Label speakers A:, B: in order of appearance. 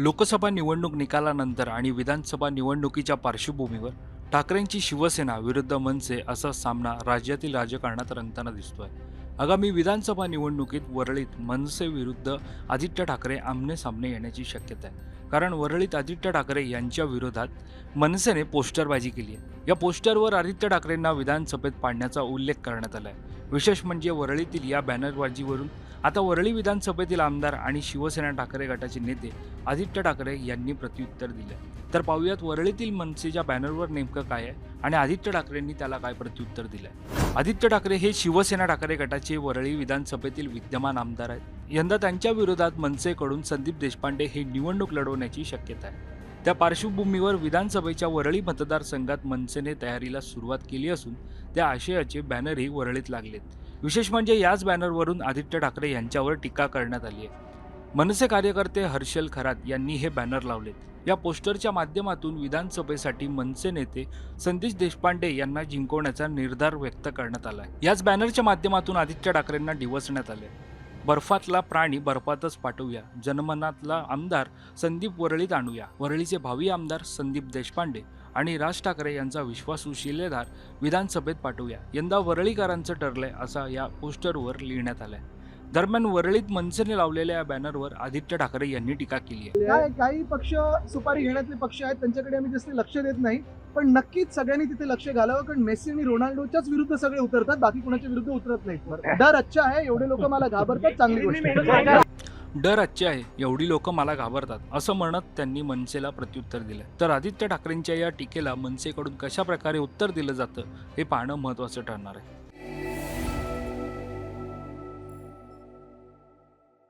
A: लोकसभा निवडणूक निकालानंतर आणि विधानसभा निवडणुकीच्या पार्श्वभूमीवर ठाकरेंची शिवसेना विरुद्ध मनसे असा सामना राज्यातील राजकारणात रंगताना दिसतोय. आगामी विधानसभा निवडणुकीत वरळीत मनसे विरुद्ध आदित्य ठाकरे आमने सामने येण्याची शक्यता आहे. कारण वरळीत आदित्य ठाकरे यांच्या विरोधात मनसेने पोस्टरबाजी केली आहे. या पोस्टरवर आदित्य ठाकरेंना विधानसभेत पाडण्याचा उल्लेख करण्यात आला आहे विशेष म्हणजे वरळीतील या बॅनरबाजीवरून आता वरळी विधानसभेतील आमदार आणि शिवसेना ठाकरे गटाचे नेते आदित्य ठाकरे यांनी प्रत्युत्तर दिले. तर पाहूयात वरळीतील मनसेच्या बॅनरवर नेमकं काय आहे आणि आदित्य ठाकरेंनी त्याला काय प्रत्युत्तर दिलंय? आदित्य ठाकरे हे शिवसेना ठाकरे गटाचे वरळी विधानसभेतील विद्यमान आमदार आहेत. यंदा त्यांच्या विरोधात मनसेकडून संदीप देशपांडे हे निवडणूक लढवण्याची शक्यता आहे. त्या पार्श्वभूमीवर विधानसभेच्या वरळी मतदारसंघात मनसेने तयारीला सुरुवात केली असून त्या आशयाचे बॅनरही वरळीत लागलेत. विशेष म्हणजे याच बॅनरवरून आदित्य ठाकरे यांच्यावर टीका करण्यात आली आहे. मनसे कार्यकर्ते हर्षल खरात यांनी हे बॅनर लावलेत. या पोस्टरच्या माध्यमातून विधानसभेसाठी मनसे नेते संदेश देशपांडे यांना जिंकवण्याचा निर्धार व्यक्त करण्यात आला याच बॅनरच्या माध्यमातून आदित्य ठाकरेंना डिवसण्यात आले बर्फातला प्राणी बर्फातच पाठवूया. जनमनातला आमदार संदीप वरळीत आणूया. वरळीचे भावी आमदार संदीप देशपांडे आणि राज ठाकरे यांचा विश्वासू शिलेदार विधानसभेत पाठवूया. यंदा वरळीकरांचं ठरलंय असा या पोस्टरवर लिहिण्यात आलंय. दरम्यान वरळीत मनसेने लावलेल्या या बॅनरवर आदित्य ठाकरे यांनी टीका केली आहे.
B: काय काही पक्ष सुपारी घेण्यातले पक्ष आहेत त्यांच्याकडे आम्ही जास्त लक्ष देत नाही. पण नक्कीच सगळ्यांनी तिथे लक्ष घालावं कारण मेसी आणि रोनाल्डोच्याच विरुद्ध सगळे उतरतात बाकी कुणाच्या विरुद्ध उतरत नाहीत. डर अच्छा आहे एवढे लोक मला घाबरतात चांगली गोष्ट.
A: डर आजचे आहे एवढी लोक मला घाबरतात असं म्हणत त्यांनी मनसेला प्रत्युत्तर दिलं तर आदित्य ठाकरेंच्या या टीकेला मनसेकडून कशा प्रकारे उत्तर दिलं जातं हे पाहणं महत्त्वाचं ठरणार आहे.